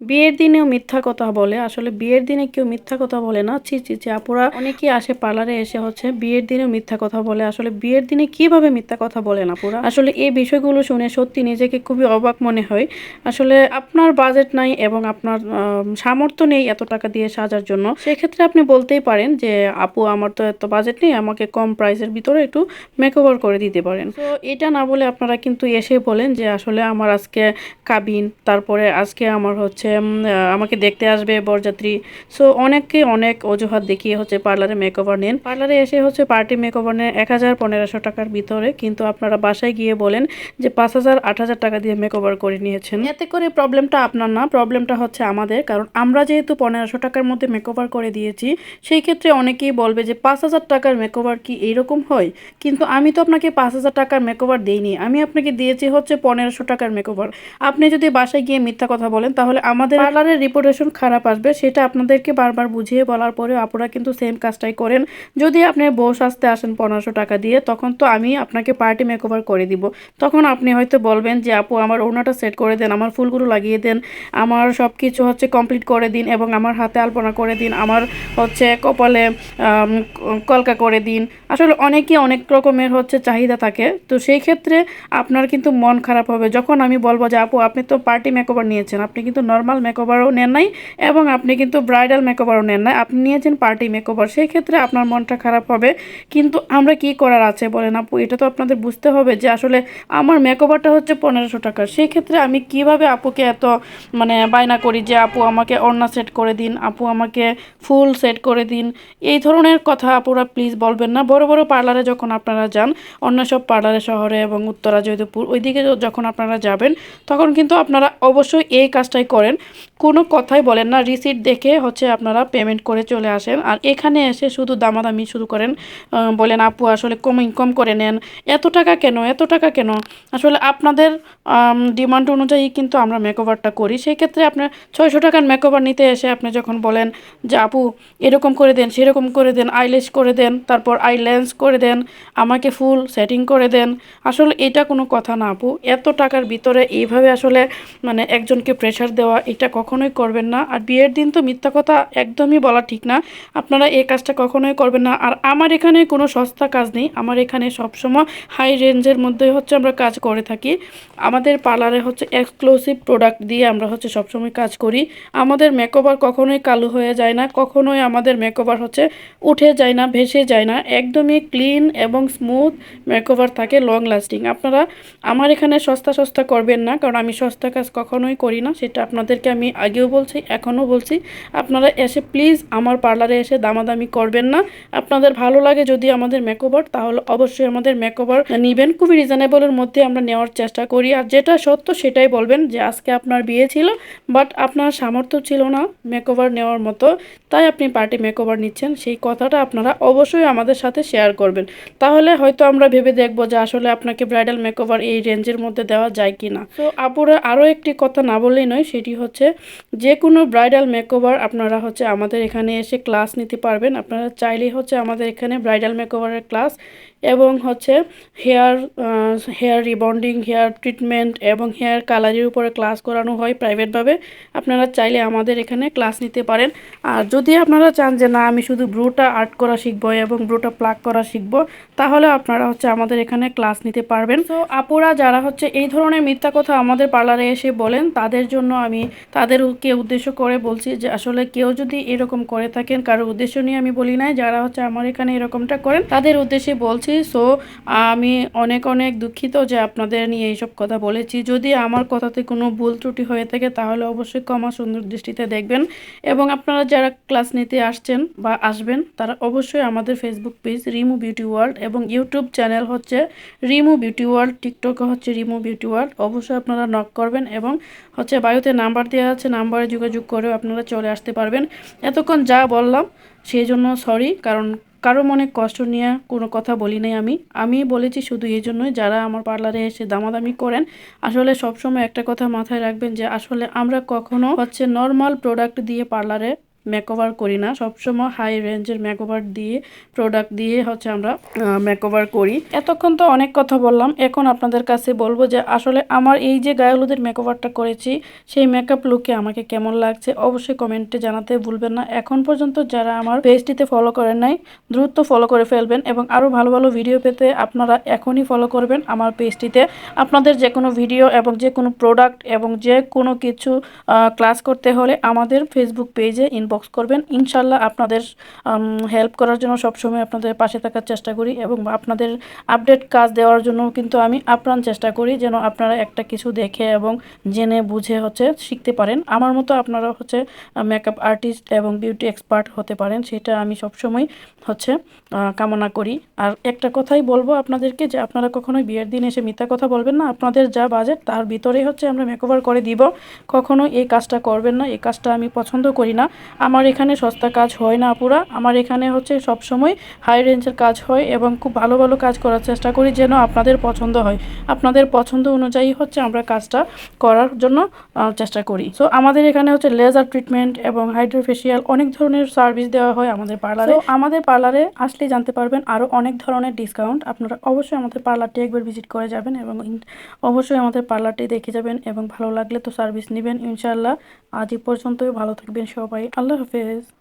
বিয়ের দিনেও মিথ্যা কথা বলে, আসলে বিয়ের দিনে কেউ মিথ্যা কথা বলে না। ছি ছি ছি, আপুরা অনেকেই আসে পার্লারে এসে হচ্ছে বিয়ের দিনেও মিথ্যা কথা বলে। আসলে বিয়ের দিনে কীভাবে মিথ্যা কথা বলে না পুরা আসলে এই বিষয়গুলো শুনে সত্যি নিজেকে খুবই অবাক মনে হয়। আসলে আপনার বাজেট নাই এবং আপনার সামর্থ্য নেই এত টাকা দিয়ে সাজার জন্য। সেক্ষেত্রে আপনি বলতেই পারেন যে, আপু, আমার তো এত বাজেট নেই, আমাকে কম প্রাইসের ভিতরে একটু মেকওভার করে দিতে পারেন। তো এটা না বলে আপনারা কিন্তু এসে বলেন যে, আসলে আমার আজকে কাবিন তারপরে আজকে আমার হচ্ছে আমাকে দেখতে আসবে বরযাত্রী। সো অনেককে অনেক অজুহাত দেখিয়ে হচ্ছে পার্লারে মেকওভার নেন। পার্লারে এসে হচ্ছে পার্টি মেকওভার নেন এক হাজার পনেরোশো টাকার ভিতরে। কিন্তু আপনারা বাসায় গিয়ে বলেন যে পাঁচ হাজার, আট হাজার টাকা দিয়ে মেকওভার করে নিয়েছেন। এতে করে প্রবলেমটা আপনার না প্রবলেমটা হচ্ছে আমাদের। কারণ আমরা যেহেতু পনেরোশো টাকার মধ্যে মেকওভার করে দিয়েছি, সেই ক্ষেত্রে অনেকেই বলবে যে পাঁচ হাজার টাকার মেকওভার কি এইরকম হয়? কিন্তু আমি তো আপনাকে পাঁচ হাজার টাকার মেকওভার দিইনি। আমি আপনাকে দিয়েছি হচ্ছে পনেরোশো টাকার মেকওভার আপনি যদি বাসায় গিয়ে মিথ্যা কথা বলেন, তাহলে আমাদের পার্লারের রিপুটেশন খারাপ আসবে, সেটা আপনাদেরকে বারবার বুঝিয়ে বলার পরেও আপনারা কিন্তু সেম কাজটাই করেন। যদি আপনি বউ সাজতে আসেন পনেরোশো টাকা দিয়ে, তখন তো আমি আপনাকে পার্টি মেকওভার করে দিব। তখন আপনি হয়তো বলবেন যে, আপু, আমার ওড়নাটা সেট করে দেন, আমার ফুলগুলো লাগিয়ে দেন, আমার সব কিছু হচ্ছে কমপ্লিট করে দিন এবং আমার হাতে আলপনা করে দিন, আমার হচ্ছে কপালে কলকা করে দিন। আসলে অনেকে অনেক রকমের হচ্ছে চাহিদা থাকে। তো সেই ক্ষেত্রে আপনার কিন্তু মন খারাপ হবে। যখন আমি বলব যে, আপু, আপনি তো পার্টি মেকওভার নিয়েছেন, আপনি কিন্তু নর্মাল মেকওভারও নেন নাই, এবং আপনি কিন্তু ব্রাইডাল মেকওভারও নেন নাই। আপনি নিয়েছেন পার্টি মেকওভার সেই ক্ষেত্রে আপনার মনটা খারাপ হবে। কিন্তু আমরা কি করার আছে বলেন আপু? এটা তো আপনাদের বুঝতে হবে যে আসলে আমার মেকওভারটা হচ্ছে পনেরোশো টাকা। সেই ক্ষেত্রে আমি কীভাবে আপুকে এত মানে বায়না করি যে, আপু, আমাকে ওড়না সেট করে দিন, আপু, আমাকে ফুল সেট করে দিন? এই ধরনের কথা আপুরা প্লিজ বলবেন না। বড় বড় পার্লারে যখন আপনারা যান, অন্য সব পার্লারে শহরে এবং উত্তরা, জয়দেবপুর, ওইদিকে যখন আপনারা যাবেন, তখন কিন্তু আপনারা অবশ্যই এই কাজটাই করেন। কোনো কথাই বলেন না। রিসিট দেখে হচ্ছে আপনারা পেমেন্ট করে চলে আসেন। আর এখানে এসে শুধু দামাদামি শুরু করেন। বলেন, আপু, আসলে কম ইনকাম করে নেন। এত টাকা কেন? এত টাকা কেন? আসলে আপনাদের ডিমান্ড অনুযায়ী কিন্তু আমরা মেকওভারটা করি। সেই ক্ষেত্রে আপনার ছয়শো টাকার মেকওভার নিতে এসে আপনি যখন বলেন যে, আপু, এরকম করে দেন, সেরকম করে দেন আইলেস করে দেন, তারপর আই লেন্স করে দেন, আমাকে ফুল সেটিং করে দেন। আসলে এটা কোনো কথা না, আপু। এত টাকার ভিতরে এইভাবে আসলে মানে একজনকে প্রেশার দেওয়া এটা কখনোই করবেন না। আর বিয়ের দিন তো মিথ্যা কথা একদমই বলা ঠিক না। আপনারা এই কাজটা কখনোই করবেন না। আর আমার এখানে কোনো সস্তা কাজ নেই। আমার এখানে সবসময় হাই রেঞ্জের মধ্যে হচ্ছে আমরা কাজ করে থাকি। আমাদের পার্লারে হচ্ছে এক্সক্লুসিভ প্রোডাক্ট দিয়ে আমরা হচ্ছে সবসময় কাজ করি। আমাদের মেকওভার কখনোই কালো হয়ে যায় না। কখনোই আমাদের মেকওভার হচ্ছে উঠে যায় না, ভেসে যায় না। একদমই ক্লিন এবং স্মুথ মেকওভার থাকে লং লাস্টিং আপনারা আমার এখানে সস্তা সস্তা করবেন না। কারণ আমি সস্তা কাজ কখনোই করি না। সেটা আপনাদেরকে আমি আগেও বলছি, এখনও বলছি। আপনারা এসে প্লিজ আমার পার্লারে এসে দামাদামি করবেন না। আপনাদের ভালো লাগে যদি আমাদের মেকওভার তাহলে অবশ্যই আমাদের মেকওভার নেবেন। খুবই রিজনেবলের মধ্যে আমরা নেওয়ার চেষ্টা করি। আর যেটা সত্য সেটাই বলবেন যে আজকে আপনার বিয়ে ছিল বাট আপনার সামর্থ্য ছিল না মেকওভার নেওয়ার মতো। তাই আপনি পার্টি মেকওভার নিচ্ছেন, সেই কথাটা আপনারা অবশ্যই আমাদের সাথে শেয়ার করবেন। তাহলে হয়তো আমরা ভেবে দেখব যে আসলে আপনাকে ব্রাইডাল মেকওভার এই রেঞ্জের মধ্যে দেওয়া যায় কি না তো আপুরা আরও একটি কথা না বললেই নয়, সেটি হচ্ছে যে কোনো ব্রাইডাল মেকওভার আপনারা হচ্ছে আমাদের এখানে এসে ক্লাস নিতে পারবেন। আপনারা চাইলেই হচ্ছে আমাদের এখানে ব্রাইডাল মেকওভারের ক্লাস এবং হচ্ছে hair hair rebonding hair treatment এবং হেয়ার কালারের উপরে ক্লাস করানো হয় প্রাইভেটভাবে আপনারা চাইলে আমাদের এখানে ক্লাস নিতে পারেন। আর যদি আপনারা চান যে না, আমি শুধু ব্রুটা আর্ট করা শিখব এবং ব্রুটা প্লাক করা শিখব, তাহলে আপনারা হচ্ছে আমাদের এখানে ক্লাস নিতে পারবেন। তো আপুরা যারা হচ্ছে এই ধরনের মিথ্যা কথা আমাদের পার্লারে এসে বলেন, তাদের জন্য আমি তাদেরকে উদ্দেশ্য করে বলছি যে আসলে কেউ যদি এরকম করে থাকেন, কারোর উদ্দেশ্য নিয়ে আমি বলি নাই, যারা হচ্ছে আমার এখানে এরকমটা করেন, তাদের উদ্দেশ্যে বলছি। সো আমি অনেক অনেক দুঃখিত যে আপনাদের নিয়ে এইসব কথা বলেছি। যদি আমার কথাতে কোনো ভুল ত্রুটি হয়ে থাকে, তাহলে অবশ্যই ক্ষমা সুন্দর দৃষ্টিতে দেখবেন। এবং আপনারা যারা ক্লাস নিতে আসছেন বা আসবেন, তারা অবশ্যই আমাদের Facebook page Rimu beauty world এবং ইউটিউব চ্যানেল হচ্ছে রিমু বিউটি ওয়ার্ল্ড টিকটকে হচ্ছে রিমু বিউটি ওয়ার্ল্ড অবশ্যই আপনারা নক করবেন এবং হচ্ছে বায়ুতে নাম্বার দেওয়া আছে, নাম্বারে যোগাযোগ করেও আপনারা চলে আসতে পারবেন। এতক্ষণ যা বললাম সেই জন্য সরি কারণ কারও মনে কষ্ট নিয়ে কোনো কথা বলি নাই আমি। আমি বলেছি শুধু এই জন্যই যারা আমার পার্লারে এসে দামাদামি করেন, আসলে সবসময় একটা কথা মাথায় রাখবেন যে আসলে আমরা কখনো হচ্ছে নর্মাল প্রোডাক্ট দিয়ে পার্লারে মেকওভার করি না। সবসময় হাই রেঞ্জের মেকওভার দিয়ে প্রোডাক্ট দিয়ে হচ্ছে আমরা মেকওভার করি। এতক্ষণ তো অনেক কথা বললাম। এখন আপনাদের কাছে বলব যে আসলে আমার এই যে গায়ে হলুদের মেকওভারটা করেছি, সেই মেকআপ লুকে আমাকে কেমন লাগছে অবশ্যই কমেন্টে জানাতে ভুলবেন না। এখন পর্যন্ত যারা আমার পেজটিতে ফলো করেন নাই, দ্রুত ফলো করে ফেলবেন এবং আরও ভালো ভালো ভিডিও পেতে আপনারা এখনই ফলো করবেন আমার পেজটিতে আপনাদের যে কোনো ভিডিও এবং যে কোনো প্রোডাক্ট এবং যে কোনো কিছু ক্লাস করতে হলে আমাদের ফেসবুক পেজে ইনবক্স করবেন। ইনশাল্লাহ আপনাদের হেল্প করার জন্য সবসময় আপনাদের পাশে থাকার চেষ্টা করি এবং আপনাদের আপডেট কাজ দেওয়ার জন্য কিন্তু আমি আপ্রাণ চেষ্টা করি যেন আপনারা একটা কিছু দেখে এবং জেনে বুঝে হচ্ছে শিখতে পারেন। আমার মতো আপনারা হচ্ছে মেকআপ আর্টিস্ট এবং বিউটি এক্সপার্ট হতে পারেন, সেটা আমি সবসময় হচ্ছে কামনা করি। আর একটা কথাই বলব আপনাদেরকে যে আপনারা কখনোই বিয়ের দিন এসে মিথ্যা কথা বলবেন না। আপনাদের যা বাজেট তার ভিতরেই হচ্ছে আমরা মেকওভার করে দিব। কখনো এই কাজটা করবেন না, এই কাজটা আমি পছন্দ করি না। আমার এখানে সস্তা কাজ হয় না আপুরা। আমার এখানে হচ্ছে সবসময় হাই রেঞ্জের কাজ হয় এবং খুব ভালো ভালো কাজ করার চেষ্টা করি যেন আপনাদের পছন্দ হয়। আপনাদের পছন্দ অনুযায়ী হচ্ছে আমরা কাজটা করার জন্য চেষ্টা করি। সো আমাদের এখানে হচ্ছে লেজার ট্রিটমেন্ট এবং হাইড্রোফেশিয়াল অনেক ধরনের সার্ভিস দেওয়া হয় আমাদের পার্লারে আমাদের পার্লারে আসলে জানতে পারবেন আরও অনেক ধরনের ডিসকাউন্ট আপনারা অবশ্যই আমাদের পার্লারটি একবার ভিজিট করে যাবেন এবং অবশ্যই আমাদের পার্লারটি দেখে যাবেন এবং ভালো লাগলে তো সার্ভিস নেবেন ইনশাআল্লাহ। আজ পর্যন্তই, ভালো থাকবেন সবাই। আল্লাহ Allah fez.